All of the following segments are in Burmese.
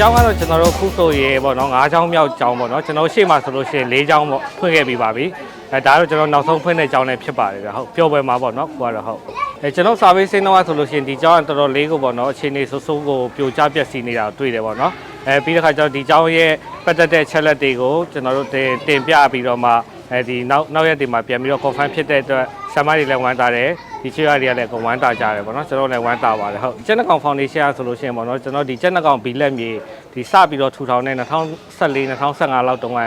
ကျောင်းကတော့ကျွန်တော်တို့ခုဆိုရေပေါ့နော်၅ကျောင်းမြောက်ကျောင်းပေါ့နော်ကျွန်တော်ရှေ့မှာဆိုလို့ရှိရင်၄ကျောင်းပေါ့ဖွင့်ခဲ့ပြီးပါပြီအဲဒါတော့ကျွန်တော်နောက်ဆုံးဖွင့်တဲ့ကျောင်းလည်းဖြစ်ပါတယ်ဗျဟုတ်ပြောပွဲမှာပေါ့နော်ခုကတော့ဟုတ်အဲကျွန်တော်စာပေးစင်းတော့ဆိုလို့ရှိရင်ဒီကျောင်းကတော်တော်လေးကိုပေါ့နော်အခြေအနေဆိုးဆိုးကိုပြိုကျပျက်စီးနေတာကိုတွေ့တယ်ပေါ့နော်အဲပြီးတဲ့ခါကျတော့ဒီကျောင်းရဲ့ပတ်သက်တဲ့ချက်လက်တွေကိုကျွန်တော်တို့တင်တင်ပြပြီးတော့မှ အဲဒီနောက်နောက်ရက်တွေမှာပြန်ပြီးတော့ confirm ဖြစ်တဲ့အတွက်ဆရာမတွေလည်းဝမ်းသာတယ်ဒီချွေရတွေကလည်းအကုန်ဝမ်းသာကြတယ်ပေါ့နော်ကျွန်တော်လည်းဝမ်းသာပါတယ်ဟုတ်ကျက်နှကောင်ဖောင်ဒေးရှင်းကဆိုလို့ရှိရင်ပေါ့နော်ကျွန်တော်ဒီကျက်နှကောင်ဘီလက်မြေဒီစပြီးတော့ထူထောင်တဲ့2014 2015လောက်တုန်းက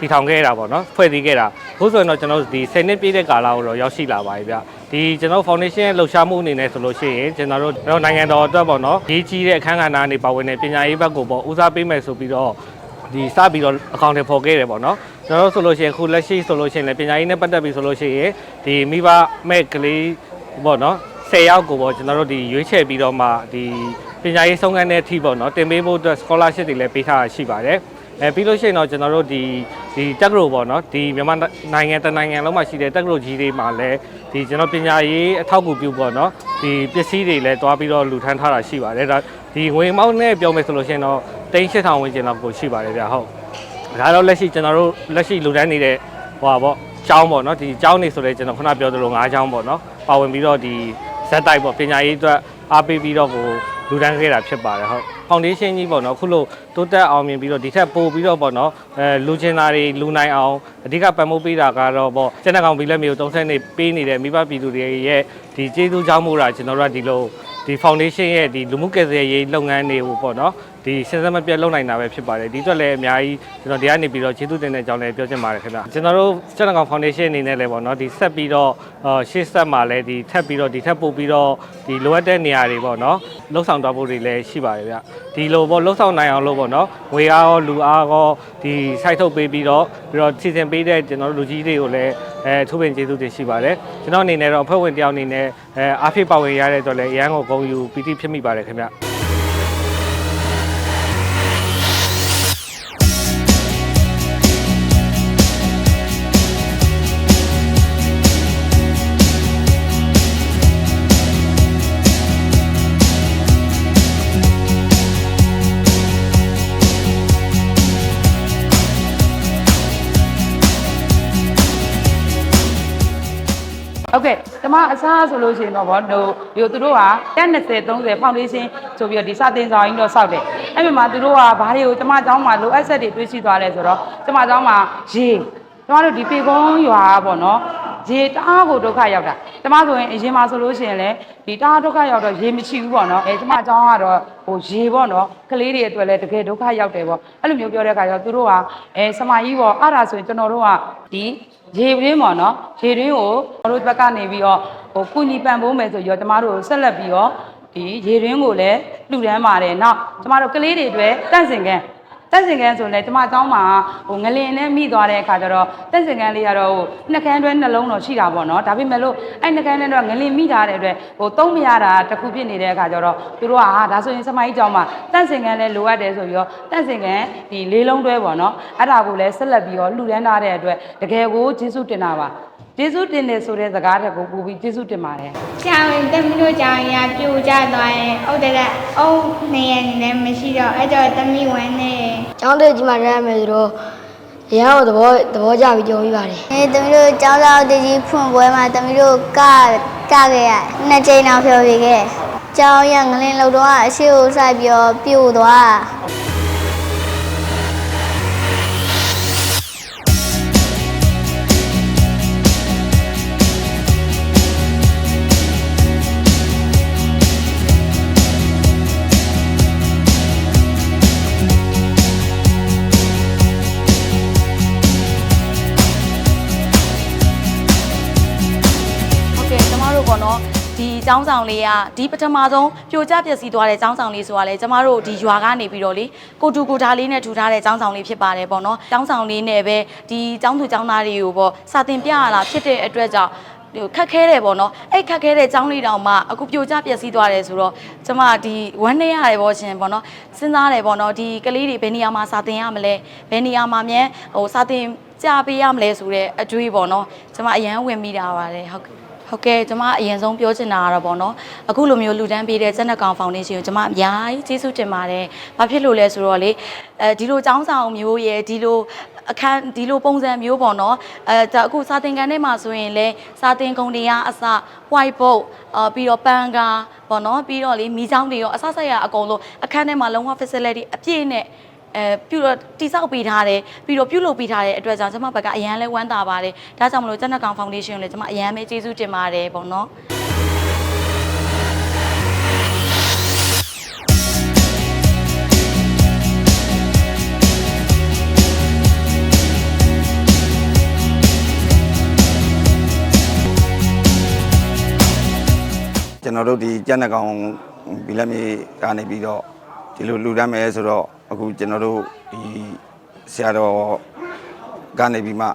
တည်ထောင်ခဲ့တာပေါ့နော်ဖွဲ့စည်းခဲ့တာအခုဆိုရင်တော့ကျွန်တော်ဒီ10နှစ်ပြည့်တဲ့ကာလကိုတော့ရောက်ရှိလာပါပြီဗျဒီကျွန်တော် foundation ရဲ့လှူရှားမှုအနေနဲ့ဆိုလို့ရှိရင်ကျွန်တော်တို့ကျွန်တော်နိုင်ငံတော်အတွက်ပေါ့နော်ရေးကြီးတဲ့အခမ်းကဏ္ဍအနေပါဝင်တဲ့ပညာရေးဘက်ကိုပေါ့ဦးစားပေးမယ်ဆိုပြီးတော့ဒီစပြီးတော့အကောင့်တွေဖော်ခဲ့တယ်ပေါ့နော် ကျွန်တော်တို့ဆိုလို့ရှိရင်အခုလက်ရှိဆိုလို့ရှိရင်လည်းပညာရေးနဲ့ပတ်သက်ပြီးဆိုလို့ရှိရင်ဒီမိဘမဲ့ကလေးပေါ့နော်10ယောက်ကိုပေါ့ကျွန်တော်တို့ဒီရွေးချယ်ပြီးတော့မှဒီပညာရေးဆုံးခန်းတဲ့အထိပေါ့နော်တင်ပေးဖို့အတွက် scholarship တွေလည်းပေးထားတာရှိပါတယ်အဲပြီးလို့ရှိရင်တော့ကျွန်တော်တို့ဒီဒီတက္ကသိုလ်ပေါ့နော်ဒီမြန်မာနိုင်ငံတနိုင်ငံလုံးမှာရှိတဲ့တက္ကသိုလ်ကြီးတွေမှာလည်းဒီကျွန်တော်ပညာရေးအထောက်အကူပြုပေါ့နော်ဒီပစ္စည်းတွေလည်းတွားပြီးတော့လူထမ်းထားတာရှိပါတယ်ဒါဒီငွေမောင်းနဲ့ပြောမယ်ဆိုလို့ရှိရင်တော့တိန်း8000ဝန်းကျင်လောက်ကိုရှိပါတယ်ဗျဟုတ် ဒါတော့လက်ရှိကျွန်တော်တို့လက်ရှိလူတန်းနေတဲ့ဟိုပါပေါ့ကျောင်းပေါ့နော်ဒီကျောင်းနေဆိုလဲကျွန်တော်ခုနပြောသလို၅ကျောင်းပေါ့နော်ပါဝင်ပြီးတော့ဒီဇက်တိုက်ပေါ့ပညာရေးအတွက်အားပေးပြီးတော့ကိုလူတန်းခဲ့တာဖြစ်ပါတယ်ဟုတ်ဖောင်ဒေးရှင်းကြီးပေါ့နော်ခုလို့တိုးတက်အောင်မြင်ပြီးတော့ဒီထက်ပိုပြီးတော့ပေါ့နော်အဲလူချင်းသားတွေလူနိုင်အောင်အဓိကပံ့ပိုးပေးတာကတော့ပေါ့ကျန်တဲ့ကောင်ဘီလက်မျိုး30နေပေးနေတဲ့မိဘပြည်သူတွေရဲ့ဒီကျေးဇူးကြောင့်မို့တာကျွန်တော်တို့ကဒီလိုဒီ foundation ရဲ့ဒီလူမှုကယ်ဆယ်ရေးလုပ်ငန်းတွေကိုပေါ့နော်ဒီစဉ်ဆက်မပြတ်လုပ်နိုင်တာပဲဖြစ်ပါတယ်ဒီအတွက်လည်းအများကြီးကျွန်တော်ဒီကနေပြီးတော့ကျေးဇူးတင်တဲ့အကြောင်းလည်းပြောချင်ပါတယ်ခင်ဗျကျွန်တော်တို့ကျန်တဲ့ကောင် foundation အနေနဲ့လည်းပေါ့နော်ဒီဆက်ပြီးတော့အာရှေ့ဆက်မှာလည်းဒီထပ်ပြီးတော့ဒီထပ်ပို့ပြီးတော့ဒီလိုအပ်တဲ့နေရာတွေပေါ့နော်လှုပ်ဆောင်သွားဖို့တွေလည်းရှိပါတယ်ဗျဒီလိုပေါ့လှုပ်ဆောင်နိုင်အောင်လို့ပေါ့နော်ငွေအားရောလူအားရောဒီစိုက်ထုတ်ပေးပြီးတော့ပြီးတော့စီစဉ်ပေးတဲ့ကျွန်တော်တို့လူကြီးတွေကိုလည်းအဲထုပင်ကျေးဇူးတင်ရှိပါတယ်ကျွန်တော်အနေနဲ့တော့အဖွဲ့ဝင်တယောက်အနေနဲ့အဲအားဖြစ်ပါဝင်ရတဲ့အတွက်လည်းအရန်ကိုဂုဏ်ယူပီတိဖြစ်မိပါတယ်ခင်ဗျ ဟုတ်ကဲ့ကျမအစားဆိုလို့ရှိရင်တော့ဗောဟိုဒီသူတို့ကတက်20 30 foundation ဆိုပြီးတော့ဒီစတင်ဆောင်ကြီးတော့စောက်တယ်အဲ့ဒီမှာသူတို့ကဘာတွေကိုကျမအကြောင်းမှာလိုအပ်ချက်တွေတွေးရှိသွားလဲဆိုတော့ကျမအကြောင်းမှာရေကျမတို့ဒီပေကုန်းရွာပေါ့နော် ရေတအားကိုဒုက္ခရောက်တာကျမဆိုရင်အရင်မှာဆိုလို့ရှိရင်လည်းဒီတအားဒုက္ခရောက်တော့ရေမရှိဘူးပေါ့နော်အဲကျမအကြောင်းကတော့ဟိုရေပေါ့နော်ကလေးတွေအတွက်လည်းတကယ်ဒုက္ခရောက်တယ်ပေါ့အဲ့လိုမျိုးပြောတဲ့အခါကျတော့သူတို့ကအဲစမာကြီးပေါ့အဲ့ဒါဆိုရင်ကျွန်တော်တို့ကဒီရေတွင်းပေါ့နော်ရေတွင်းကိုကျွန်တော်တို့ဘက်ကနေပြီးတော့ဟိုကုညီပံ့ပိုးမယ်ဆိုရောကျမတို့ဆက်လက်ပြီးတော့ဒီရေတွင်းကိုလည်းလှူဒန်းပါတယ်နောက်ကျမတို့ကလေးတွေအတွက်တန့်စင်ကန် တန့်စင်ကန်းဆိုရင်လည်းကျမအကြောင်းမှာဟိုငလင်နဲ့မိသွားတဲ့အခါကျတော့တန့်စင်ကန်းလေးကတော့ဟိုနှစ်ခန်းတွဲနှလုံးတော့ရှိတာပေါ့နော်ဒါပေမဲ့လို့အဲ့နှစ်ခန်းထဲတော့ငလင်မိထားတဲ့အတွက်ဟိုသုံးမရတာတစ်ခုဖြစ်နေတဲ့အခါကျတော့သူတို့ကဟာဒါဆိုရင်စမိုင်းကြောင်းမှာတန့်စင်ကန်းလည်းလိုအပ်တယ်ဆိုပြီးတော့တန့်စင်ကန်းဒီလေးလုံးတွဲပေါ့နော်အဲ့ဒါကိုလည်းဆက်လက်ပြီးတော့လှူဒန်းထားတဲ့အတွက်တကယ်ကိုကျေးဇူးတင်တာပါကျေးဇူးတင်တယ်ဆိုတဲ့စကားတစ်ခုပူပြီးကျေးဇူးတင်ပါတယ်။ကျောင်းတမီးတို့ကျောင်းရပြိုကျသွားရင်ဟုတ်တယ်လား။အုပ်နေရနေမရှိတော့အဲ့တော့တမီးဝမ်းနေ ကျောင်းတက်ကြီးမှရမ်းမယ်ဆိုတော့ရဟန်းကိုသဘောသဘောကျပြီးကြော်ပြီးပါတယ်အဲတမီးတို့ကျောင်းသားတကြီးဖွင့်ပွဲမှာတမီးတို့ကကခဲ့ရနှစ်ကြိမ်တော့ဖြောပြခဲ့ကျောင်းရငလင်းလောက်တော့အရှိကိုစိုက်ပြီးတော့ပြိုသွား ပေါ့နော်ဒီចောင်းဆောင်လေးကဒီပထမဆုံးပြိုကျပျက်စီးသွားတဲ့ចောင်းဆောင်လေးဆိုတာလေကျမတို့ဒီရွာကနေပြီးတော့လေကိုတူကိုထားလေးနဲ့ထူထားတဲ့ចောင်းဆောင်လေးဖြစ်ပါတယ်ပေါ့နော်ចောင်းဆောင်လေးနဲ့ပဲဒီចောင်းသူចောင်းသားတွေကိုပေါ့စာတင်ပြရတာဖြစ်တဲ့အတွက်ကြောင့်ဟိုခက်ခဲတယ်ပေါ့နော်အဲ့ခက်ခဲတဲ့ចောင်းလေးတောင်မှအခုပြိုကျပျက်စီးသွားတယ်ဆိုတော့ကျမဒီဝမ်းနေရတယ်ပေါ့ရှင်ပေါ့နော်စဉ်းစားတယ်ပေါ့နော်ဒီကလေးတွေဘယ်နေရာမှာစာတင်ရမလဲဘယ်နေရာမှာမြန်ဟိုစာတင်ကြပေးရမလဲဆိုတဲ့အတွေးပေါ့နော်ကျမအရန်ဝင်မိတာပါတယ်ဟုတ်ကဲ့ ဟဟုတ်ကဲ့ကျွန်မအရင်ဆုံးပြောချင်တာကတော့ပေါ့နော်အခုလိုမျိုးလူတန်းပေးတဲ့စက်နက်ကောင်ဖောင်ဒေးရှင်းကိုကျွန်မအများကြီးကျေးဇူးတင်ပါတယ်။ဘာဖြစ်လို့လဲဆိုတော့လေအဲဒီလိုចောင်းဆောင်မျိုးရဲ့ဒီလိုအခန်းဒီလိုပုံစံမျိုးပေါ့နော်အဲဒါအခုစာသင်ခန်းထဲမှာဆိုရင်လဲစာသင်ကုန်တွေကအစ white board အာပြီးတော့ပန်ကာပေါ့နော်ပြီးတော့လေမိချောင်းတွေရောအစဆက်ရအကုန်လုံးအခန်းထဲမှာလုံးဝ facility အပြည့်နဲ့ အဲပြုတော့တိစောက်ပေးထားတယ်ပြီးတော့ပြုလုပ်ပေးထားတဲ့အတွက်ကြောင့်ကျွန်မဘက်ကအရန်လဲဝမ်းသာပါတယ်ဒါကြောင့်မလို့ကျန်တဲ့ကောင်ဖောင်ဒေးရှင်းကိုလည်းကျွန်မအရန်ပဲကျေးဇူးတင်ပါတယ်ပေါ့နော်ကျွန်တော်တို့ဒီကြက်နှကောင်ဘီလက်မြေကနေပြီးတော့ဒီလိုလူတမ်းမယ်ဆိုတော့ အခုကျွန်တော်တို့ဒီဆရာတော်ကနေပြီးမှ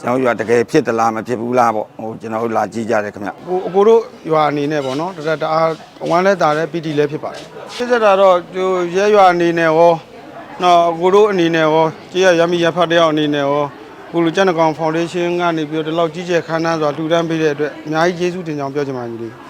ကျွန်တော်တို့ရွာတကယ်ဖြစ်သလားမဖြစ်ဘူးလားပေါ့ဟိုကျွန်တော်တို့လာကြည့်ကြတယ်ခင်ဗျကိုအကိုတို့ရွာအနေနဲ့ပေါ့နော်တရတအားဝမ်းလဲတာတဲ့ပီတီလည်းဖြစ်ပါတယ်ဖြစ်စက်တာတော့ဟိုရဲရွာအနေနဲ့ရောနော်အကိုတို့အနေနဲ့ရောကြေးရရမီရဖတ်တယောက်အနေနဲ့ရောကိုလူကျန်တကောင်ဖောင်ဒေးရှင်းကနေပြီးတော့ဒီလောက်ကြီးကျယ်ခမ်းနားစွာထူတန်းပေးတဲ့အတွက်အများကြီးကျေးဇူးတင်ကြောင်းပြောချင်ပါတယ်ညီလေး